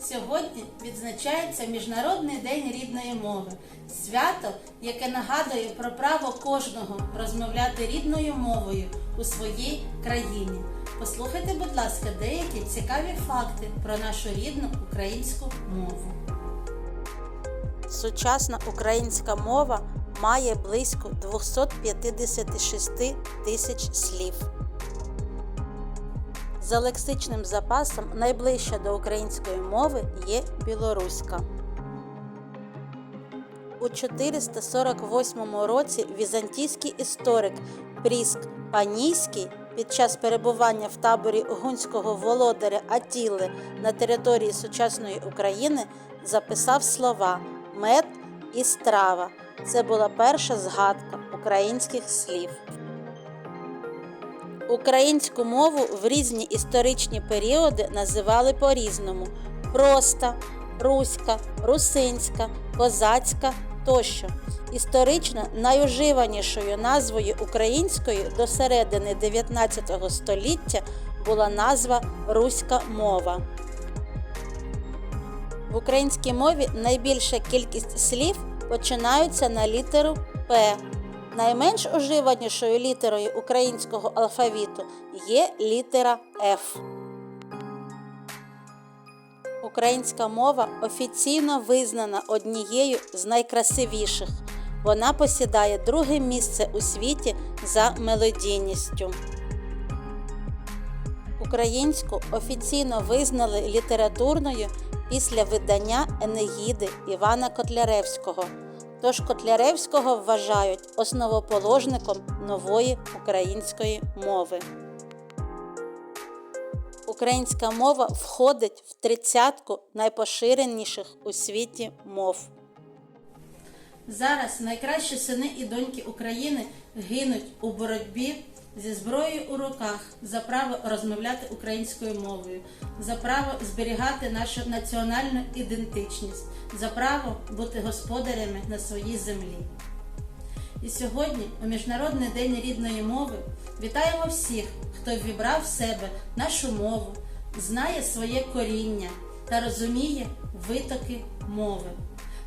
Сьогодні відзначається Міжнародний день рідної мови, свято, яке нагадує про право кожного розмовляти рідною мовою у своїй країні. Послухайте, будь ласка, деякі цікаві факти про нашу рідну українську мову. Сучасна українська мова має близько 256 тисяч слів. За лексичним запасом найближча до української мови є білоруська. У 448 році візантійський історик Пріск Панійський під час перебування в таборі гунського володаря Атіли на території сучасної України записав слова мед і страва. Це була перша згадка українських слів. Українську мову в різні історичні періоди називали по-різному: проста, руська, русинська, козацька тощо. Історично найуживанішою назвою української до середини 19 століття була назва Руська мова. В українській мові найбільша кількість слів починаються на літеру П. Найменш уживанішою літерою українського алфавіту є літера Ф. Українська мова офіційно визнана однією з найкрасивіших. Вона посідає друге місце у світі за мелодійністю. Українську офіційно визнали літературною після видання Енеїди Івана Котляревського. Тож Котляревського вважають основоположником нової української мови. Українська мова входить в тридцятку найпоширеніших у світі мов. Зараз найкращі сини і доньки України гинуть у боротьбі зі зброєю у руках за право розмовляти українською мовою, за право зберігати нашу національну ідентичність, за право бути господарями на своїй землі. І сьогодні, у Міжнародний день рідної мови, вітаємо всіх, хто ввібрав в себе нашу мову, знає своє коріння та розуміє витоки мови.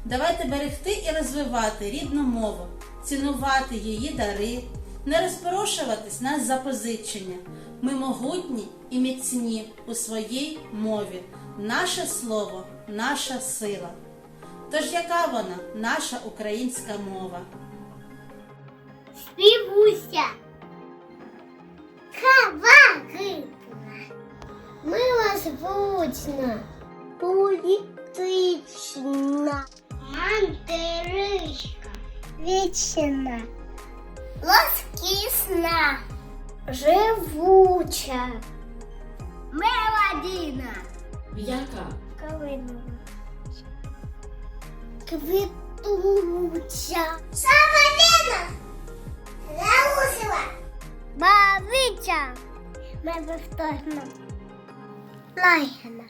Давайте берегти і розвивати рідну мову, цінувати її дари, не розпорошуватись на запозичення. Ми могутні і міцні у своїй мові. Наше слово, наша сила. Тож яка вона, наша українська мова? Співуся. Каваки. Милозвучна. Політична. Мантеришка. Вічна. Лоскісна. Живуча. Мелодійна. Яка? Калинова. Квітуча. Самоліна. Заусила. Бавича. Ми повторно. Лайгана.